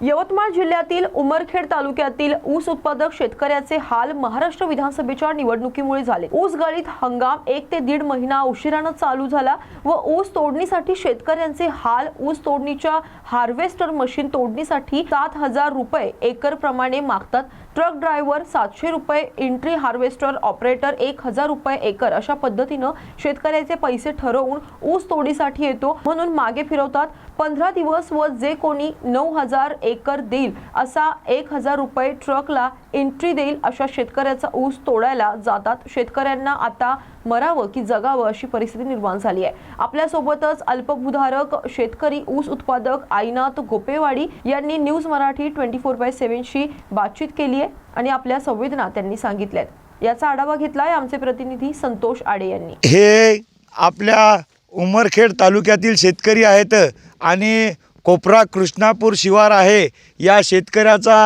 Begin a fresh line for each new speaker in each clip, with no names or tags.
यवतमाळ जिल्ह्यातील उमरखेड तालुक्यातील ऊस उत्पादक शेतकऱ्याचे हाल महाराष्ट्र विधानसभेच्या निवडणुकीमुळे झाले. ऊस गळीत हंगाम एक ते दीड महिना उशिरानं चालू झाला व ऊस तोडणीसाठी शेतकऱ्यांचे हाल ऊस तोडणीच्या हार्वेस्टर मशीन तोडणीसाठी सात हजार रुपये एकर प्रमाणे मागतात. ट्रक ड्रायव्हर सातशे रुपये एंट्री हार्वेस्टर ऑपरेटर एक हजार रुपये एकर अशा पद्धतीनं शेतकऱ्याचे पैसे ठरवून ऊस तोडीसाठी येतो म्हणून मागे फिरवतात. पंधरा दिवस व जे कोणी नऊ हजार एकर देईल असा एक हजार रुपये ट्रकला एंट्री देईल अशा शेतकऱ्याचा ऊस तोडायला जातात. शेतकऱ्यांना आता मरावं की जगावं अशी परिस्थिती निर्माण झाली आहे. आपल्यासोबतच अल्पभूधारक शेतकरी ऊस उत्पादक आईनाथ गोपेवाडी यांनी news Marathi twenty four by सेव्हनशी बातचीत केली आहे आणि आपल्या संवेदना त्यांनी सांगितल्यात याचा आढावा घेतलाय आमचे प्रतिनिधी संतोष आडे यांनी.
हे आपल्या उमरखेड तालुक्यातील शेतकरी आहेत आणि कोपरा कृष्णापूर शिवार आहे. या शेतकऱ्याचा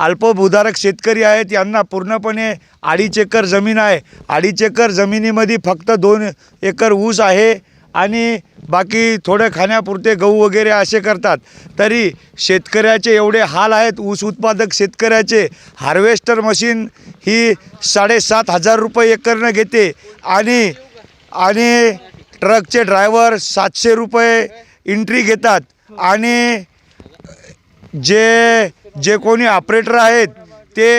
अल्पभूधारक शेतकरी आहेत. यांना पूर्णपणे अडीच एकर जमीन आहे. अडीच एकर जमिनीमध्ये फक्त दोन एकर ऊस आहे आणि बाकी थोडे खाण्यापुरते गहू वगैरे असे करतात. तरी शेतकऱ्याचे एवढे हाल आहेत. ऊस उत्पादक शेतकऱ्याचे हार्वेस्टर मशीन ही साडेसात हजार रुपये एकरनं घेते आणि आणि ट्रकचे ड्रायव्हर सातशे रुपये एंट्री घेतात. आणि जे जे कोणी ऑपरेटर आहेत ते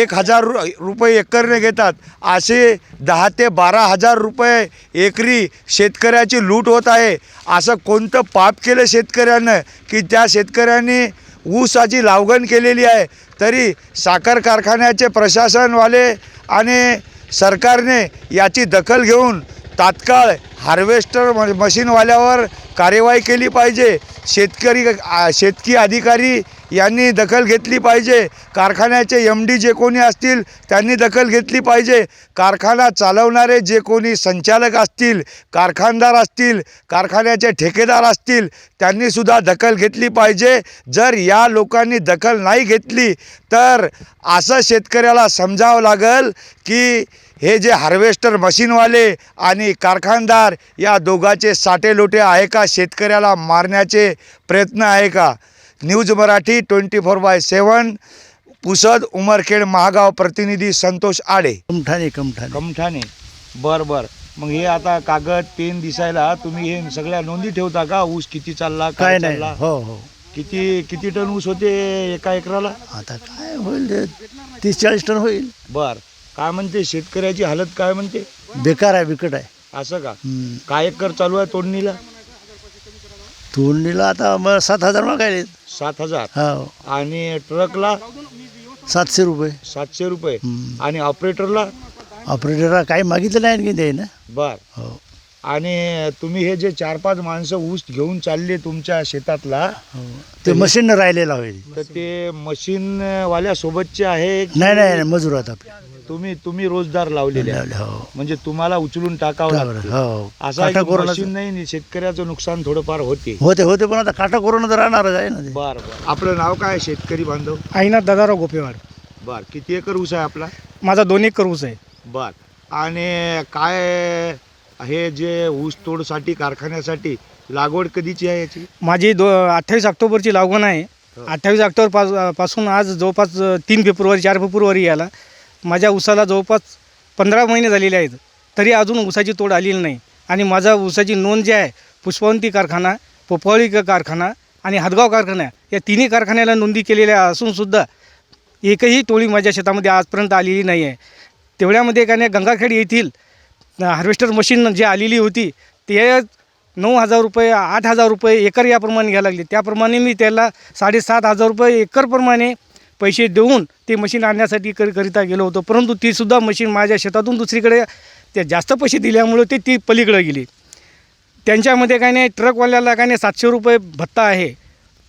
एक हजार रु रुपये एकरने घेतात. असे दहा ते बारा हजार रुपये एकरी शेतकऱ्याची लूट होत आहे. असं कोणतं पाप केलं शेतकऱ्यानं की त्या शेतकऱ्यांनी ऊसाची लावगण केलेली आहे? तरी साखर कारखान्याचे प्रशासनवाले आणि सरकारने याची दखल घेऊन तात्काळ हार्वेस्टर म मशीनवाल्यावर कार्यवाही केली पाहिजे. शेतकरी शेतकी अधिकारी यांनी दखल घेतली पाहिजे. कारखान्याचे एम डी जे कोणी असतील त्यांनी दखल घेतली पाहिजे. कारखाना चालवणारे जे कोणी संचालक असतील कारखानदार असतील कारखान्याचे ठेकेदार असतील त्यांनीसुद्धा दखल घेतली पाहिजे. जर या लोकांनी दखल नाही घेतली तर असं शेतकऱ्याला समजावं लागेल की हे जे हार्वेस्टर मशीनवाले आणि कारखानदार या दोघाचे साटे लोटे आहे का? शेतकऱ्याला मारण्याचे प्रयत्न आहे का? News Marathi twenty four by seven. Pusad Umarkhed Mahagaon प्रतिनिधी संतोष आडे.
कमठाणे कमठाणे.
कमठाणे. बर बर. मग हे आता कागद पेन दिसायला तुम्ही हे सगळ्या नोंदी ठेवता का? ऊस किती चालला
काय नाही.
चालला?
हो हो.
किती किती टन ऊस होते एका एकराला?
आता काय होईल ते? तीस चाळीस टन होईल.
बर. काय म्हणते? शेतकऱ्याची हालत काय म्हणते?
बेकार आहे बिकट आहे.
असं का?
हम्म.
काय एकर चालू आहे तोडणीला?
तोडणीला आता मग सात हजार मागायले
सात हजार.
हो.
आणि ट्रकला
सातशे रुपये.
सातशे रुपये.
हम्म.
आणि ऑपरेटरला?
ऑपरेटरला काही मागितलं नाही आणखी ते ना?
बर.
हो.
आणि तुम्ही हे जे चार पाच माणसं ऊस घेऊन चालले तुमच्या शेतातला
हो. ते मशीननं राहिलेलं होईल
तर ते मशीन वाल्या सोबतचे आहे
नाही नाही नाही, मजूर आहेत आपले.
तुम्ही तुम्ही रोजदार लावलेले आहे?
लावले, हो.
म्हणजे तुम्हाला उचलून टाकावं
बरोबर,
लागतं.
हो.
असं
काटा
की
कोरोना
मशीन नाही शेतकऱ्याचं नुकसान थोडंफार होते.
होते होते पण आता काटा कोरोना तर राहणारच आहे ना ते.
बर बर. आपलं नाव काय आहे, शेतकरी बांधव?
आईनाथ दादाराव गोपेवाड
बर किती एकर ऊस आहे आपला?
माझा दोन एकर ऊस आहे.
बर. आणि काय हे जे ऊस तोडसाठी कारखान्यासाठी लागवड कधीची आहे याची?
माझी दो अठ्ठावीस ऑक्टोबरची लागवण आहे.
हो.
अठ्ठावीस ऑक्टोबर पासपासून आज जवळपास तीन फेब्रुवारी चार फेब्रुवारी याला. माझ्या ऊसाला जवळपास पंधरा महिने झालेले आहेत तरी अजून ऊसाची तोड आलेली नाही. आणि माझा ऊसाची नोंद जी आहे पुष्पवंती कारखाना पोपळी कारखाना आणि हातगाव कारखाना या तिन्ही कारखान्याला नोंदी केलेल्या असूनसुद्धा एकही टोळी माझ्या शेतामध्ये आजपर्यंत आलेली नाही आहे. तेवढ्यामध्ये काय नाही गंगाखेड येथील हार्वेस्टर मशीन जी आलेली होती ते नऊ हजार रुपये आठ हजार रुपये एकर याप्रमाणे घ्यायला लागले. त्याप्रमाणे मी त्याला साडेसात हजार रुपये एकरप्रमाणे पैसे देऊन ते मशीन आणण्यासाठी कर करिता गेलो होतो. परंतु तीसुद्धा मशीन माझ्या शेतातून दुसरीकडे ते जास्त पैसे दिल्यामुळं ते ती पलीकडे गेली. त्यांच्यामध्ये काय नाही ट्रकवाल्याला काय नाही सातशे रुपये भत्ता आहे.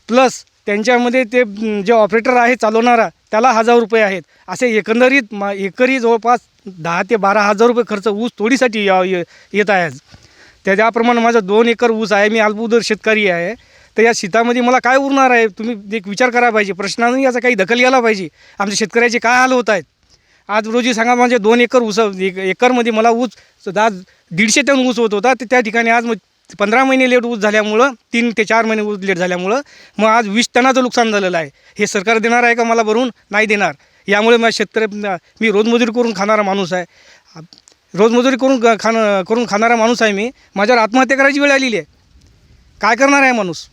प्लस त्यांच्यामध्ये ते जे ऑपरेटर आहे चालवणारा त्याला हजार रुपये आहेत. असे एकंदरीत मा एकरी जवळपास दहा ते बारा हजार रुपये खर्च ऊस तोडीसाठी या ये- येत आहे. आज त्याप्रमाणे माझा दोन एकर ऊस आहे मी अल्पउदर शेतकरी आहे. तर या शेतामध्ये मला काय उरणार आहे? तुम्ही एक विचार करायला पाहिजे. प्रश्नाने याचा काही दखल घ्यायला पाहिजे. आमच्या शेतकऱ्याचे काय हाल होत आहेत? आज रोजी सांगा म्हणजे दोन एकर ऊस एक एकरमध्ये मला ऊस दहा दीडशे टन ऊस होत होता. तर त्या ठिकाणी आज मग पंधरा महिने लेट ऊस झाल्यामुळं तीन ते चार महिने ऊस लेट झाल्यामुळं मग आज वीस टनाचं नुकसान झालेलं आहे. हे सरकार देणार आहे का मला भरून? नाही देणार. यामुळे माझ्या शेतकरी मी रोजमजुरी करून खाणारा माणूस आहे. रोजमजुरी करून खाणं करून खाणारा माणूस आहे मी. माझ्यावर आत्महत्या करायची वेळ आलेली आहे. काय करणार आहे माणूस?